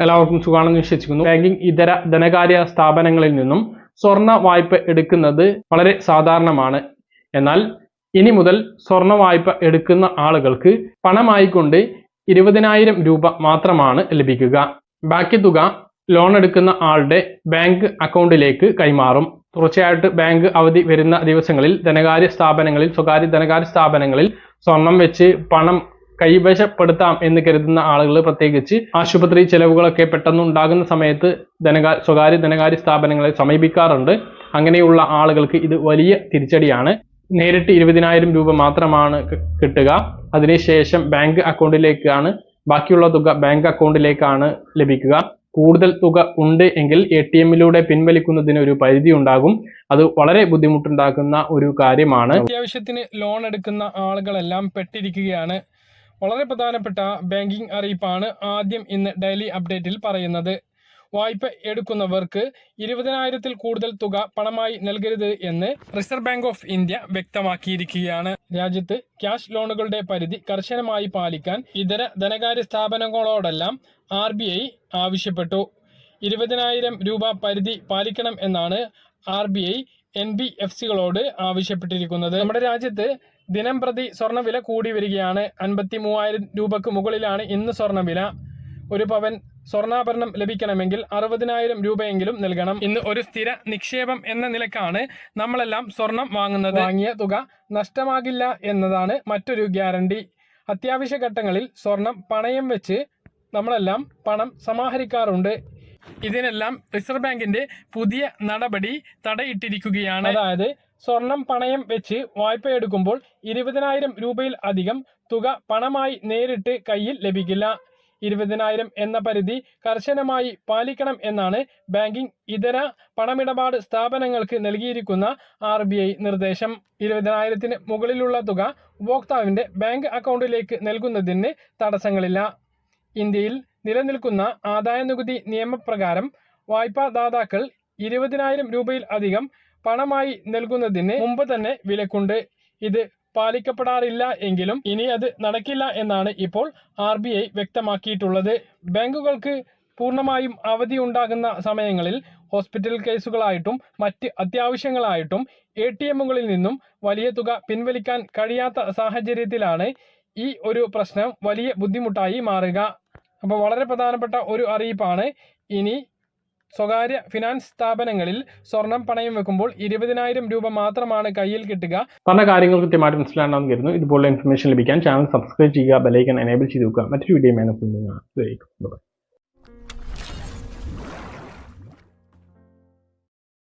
എല്ലാവർക്കും സുഖമാണെന്ന് വിശ്വസിക്കുന്നു. ബാങ്കിങ് ഇതര ധനകാര്യ സ്ഥാപനങ്ങളിൽ നിന്നും സ്വർണ വായ്പ എടുക്കുന്നത് വളരെ സാധാരണമാണ്. എന്നാൽ ഇനി മുതൽ സ്വർണ വായ്പ എടുക്കുന്ന ആളുകൾക്ക് പണമായിക്കൊണ്ട് ഇരുപതിനായിരം രൂപ മാത്രമാണ് ലഭിക്കുക. ബാക്കി തുക ലോൺ എടുക്കുന്ന ആളുടെ ബാങ്ക് അക്കൗണ്ടിലേക്ക് കൈമാറും. തുടർച്ചയായിട്ട് ബാങ്ക് അവധി വരുന്ന ദിവസങ്ങളിൽ ധനകാര്യ സ്ഥാപനങ്ങളിൽ സ്വകാര്യ ധനകാര്യ സ്ഥാപനങ്ങളിൽ സ്വർണം വെച്ച് പണം കൈവശപ്പെടുത്താം എന്ന് കരുതുന്ന ആളുകൾ പ്രത്യേകിച്ച് ആശുപത്രി ചെലവുകളൊക്കെ പെട്ടെന്ന് ഉണ്ടാകുന്ന സമയത്ത് ധനകാ സ്വകാര്യ ധനകാര്യ സ്ഥാപനങ്ങളെ സമീപിക്കാറുണ്ട്. അങ്ങനെയുള്ള ആളുകൾക്ക് ഇത് വലിയ തിരിച്ചടിയാണ്. നേരിട്ട് ഇരുപതിനായിരം രൂപ മാത്രമാണ് കിട്ടുക. അതിനുശേഷം ബാങ്ക് അക്കൗണ്ടിലേക്കാണ് ബാക്കിയുള്ള തുക ബാങ്ക് അക്കൗണ്ടിലേക്കാണ് ലഭിക്കുക. കൂടുതൽ തുക ഉണ്ട് എങ്കിൽ എ ടി എമ്മിലൂടെ പിൻവലിക്കുന്നതിന് ഒരു പരിധി ഉണ്ടാകും. അത് വളരെ ബുദ്ധിമുട്ടുണ്ടാക്കുന്ന ഒരു കാര്യമാണ്. അത്യാവശ്യത്തിന് ലോൺ എടുക്കുന്ന ആളുകളെല്ലാം പെട്ടിരിക്കുകയാണ്. വളരെ പ്രധാനപ്പെട്ട ബാങ്കിംഗ് അറിയിപ്പാണ് ആദ്യം ഇന്ന് ഡെയിലി അപ്ഡേറ്റിൽ പറയുന്നത്. വായ്പ എടുക്കുന്നവർക്ക് ഇരുപതിനായിരത്തിൽ കൂടുതൽ തുക പണമായി നൽകരുത് എന്ന് റിസർവ് ബാങ്ക് ഓഫ് ഇന്ത്യ വ്യക്തമാക്കിയിരിക്കുകയാണ്. രാജ്യത്ത് ക്യാഷ് ലോണുകളുടെ പരിധി കർശനമായി പാലിക്കാൻ ഇതര ധനകാര്യ സ്ഥാപനങ്ങളോടെല്ലാം ആർ ബി ഐ ആവശ്യപ്പെട്ടു. ഇരുപതിനായിരം രൂപ പരിധി പാലിക്കണം എന്നാണ് R B I N B F സികളോട് ആവശ്യപ്പെട്ടിരിക്കുന്നത്. നമ്മുടെ രാജ്യത്ത് ദിനം പ്രതി സ്വർണവില കൂടി വരികയാണ്. അൻപത്തി മൂവായിരം രൂപക്ക് മുകളിലാണ് ഇന്ന് സ്വർണവില ഒരു പവൻ സ്വർണാഭരണം ലഭിക്കണമെങ്കിൽ അറുപതിനായിരം രൂപയെങ്കിലും നൽകണം. ഇന്ന് ഒരു സ്ഥിര നിക്ഷേപം എന്ന നിലക്കാണ് നമ്മളെല്ലാം സ്വർണം വാങ്ങുന്നത്. വാങ്ങിയ തുക നഷ്ടമാകില്ല എന്നതാണ് മറ്റൊരു ഗ്യാരണ്ടി. അത്യാവശ്യ ഘട്ടങ്ങളിൽ സ്വർണം പണയം വെച്ച് നമ്മളെല്ലാം പണം സമാഹരിക്കാറുണ്ട്. ഇതിനെല്ലാം റിസർവ് ബാങ്കിന്റെ പുതിയ നടപടി തടയിട്ടിരിക്കുകയാണ്. അതായത് സ്വർണം പണയം വെച്ച് വായ്പ എടുക്കുമ്പോൾ ഇരുപതിനായിരം രൂപയിൽ അധികം തുക പണമായി നേരിട്ട് കയ്യിൽ ലഭിക്കില്ല. ഇരുപതിനായിരം എന്ന പരിധി കർശനമായി പാലിക്കണം എന്നാണ് ബാങ്കിംഗ് ഇതര പണമിടപാട് സ്ഥാപനങ്ങൾക്ക് നൽകിയിരിക്കുന്ന ആർ നിർദ്ദേശം. ഇരുപതിനായിരത്തിന് മുകളിലുള്ള തുക ഉപഭോക്താവിന്റെ ബാങ്ക് അക്കൗണ്ടിലേക്ക് നൽകുന്നതിന് തടസ്സങ്ങളില്ല. ഇന്ത്യയിൽ നിലനിൽക്കുന്ന ആദായ നികുതി നിയമപ്രകാരം വായ്പാദാതാക്കൾ ഇരുപതിനായിരം രൂപയിൽ അധികം പണമായി നൽകുന്നതിന് മുമ്പ് തന്നെ വിലക്കുണ്ട്. ഇത് പാലിക്കപ്പെടാറില്ല എങ്കിലും ഇനി അത് നടക്കില്ല എന്നാണ് ഇപ്പോൾ ആർ ബി ഐ വ്യക്തമാക്കിയിട്ടുള്ളത്. ബാങ്കുകൾക്ക് പൂർണമായും അവധി ഉണ്ടാകുന്ന സമയങ്ങളിൽ ഹോസ്പിറ്റൽ കേസുകളായിട്ടും മറ്റ് അത്യാവശ്യങ്ങളായിട്ടും എ ടി എമ്മുകളിൽ നിന്നും വലിയ തുക പിൻവലിക്കാൻ കഴിയാത്ത സാഹചര്യത്തിലാണ് ഈ ഒരു പ്രശ്നം വലിയ ബുദ്ധിമുട്ടായി മാറുക. അപ്പോൾ വളരെ പ്രധാനപ്പെട്ട ഒരു അറിയിപ്പാണ്. ഇനി സ്വകാര്യ ഫിനാൻസ് സ്ഥാപനങ്ങളിൽ സ്വർണം പണയം വെക്കുമ്പോൾ ഇരുപതിനായിരം രൂപ മാത്രമാണ് കയ്യിൽ കിട്ടുക. പറഞ്ഞ കാര്യങ്ങൾ കൃത്യമായിട്ട് മനസ്സിലാണെന്ന് കരുതുന്നു. ഇതുപോലുള്ള ഇൻഫർമേഷൻ ലഭിക്കാൻ ചാനൽ സബ്സ്ക്രൈബ് ചെയ്യുക ബെലൈക്കൻ എനേബിൾ ചെയ്ത് വെക്കുക. മറ്റൊരു വീഡിയോ